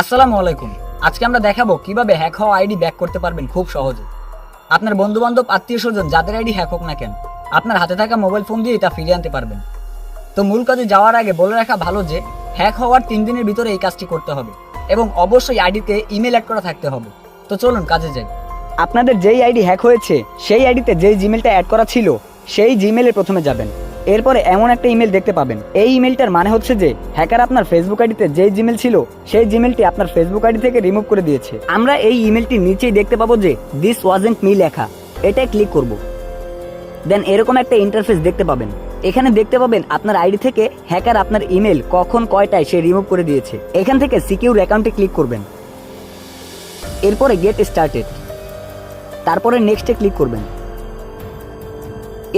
আসসালামু আলাইকুম। আজকে আমরা দেখাবো কীভাবে হ্যাক হওয়া আইডি ব্যাক করতে পারবেন খুব সহজে। আপনার বন্ধু বান্ধব আত্মীয় স্বজন যাদের আইডি হ্যাক হোক না কেন, আপনার হাতে থাকা মোবাইল ফোন দিয়ে তা ফিরিয়ে আনতে পারবেন। তো মূল কাজে যাওয়ার আগে বলে রাখা ভালো যে, হ্যাক হওয়ার তিন দিনের ভিতরে এই কাজটি করতে হবে এবং অবশ্যই আইডিতে ইমেল অ্যাড করা থাকতে হবে। তো চলুন কাজে যাই। আপনাদের যেই আইডি হ্যাক হয়েছে, সেই আইডিতে যেই জিমেলটা অ্যাড করা ছিল, সেই জিমেলে প্রথমে যাবেন। এরপরে এমন একটা ইমেল দেখতে পাবেন। এই ইমেলটার মানে হচ্ছে যে, হ্যাকার আপনার ফেসবুক আইডিতে যেই জিমেল ছিল, সেই জিমেলটি আপনার ফেসবুক আইডি থেকে রিমুভ করে দিয়েছে। আমরা এই ইমেলটি নিচেই দেখতে পাবো যে দিস ওয়াজেন্ট মি লেখা। এটাই ক্লিক করব। দেন এরকম একটা ইন্টারফেস দেখতে পাবেন। এখানে দেখতে পাবেন আপনার আইডি থেকে হ্যাকার আপনার ইমেল কখন কয়টায় সে রিমুভ করে দিয়েছে। এখান থেকে সিকিউর অ্যাকাউন্টে ক্লিক করবেন। এরপরে গেট স্টার্টেড তারপরে নেক্সটে ক্লিক করবেন।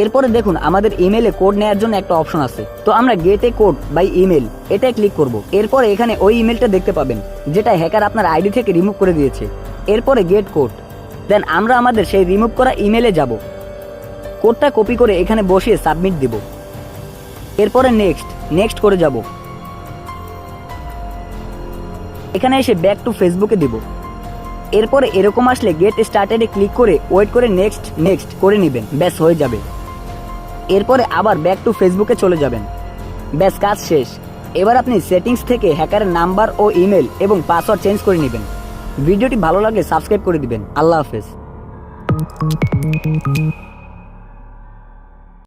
এরপরে দেখুন, আমাদের ইমেলে কোড নেওয়ার জন্য একটা অপশন আছে। তো আমরা গেটে কোড বাই ইমেল এটাই ক্লিক করব। এরপরে এখানে ওই ইমেলটা দেখতে পাবেন, যেটা হ্যাকার আপনার আইডি থেকে রিমুভ করে দিয়েছে। এরপরে গেট কোড দেন আমরা আমাদের সেই রিমুভ করা ইমেলে যাব। কোডটা কপি করে এখানে বসিয়ে সাবমিট দিব। এরপরে নেক্সট নেক্সট করে যাব। এখানে এসে ব্যাক টু ফেসবুকে দিব। এরপরে এরকম আসলে গেট স্টার্টেডে ক্লিক করে ওয়েট করে নেক্সট নেক্সট করে নেবেন, ব্যাস হয়ে যাবে। এরপরে আবার ব্যাক টু ফেসবুকে চলে যাবেন। ব্যাস, কাজ শেষ। এবার আপনি সেটিংস থেকে হ্যাকারের নাম্বার ও ইমেল এবং পাসওয়ার্ড চেঞ্জ করে নেবেন। ভিডিওটি ভালো লাগলে সাবস্ক্রাইব করে দিবেন। আল্লাহ হাফেজ।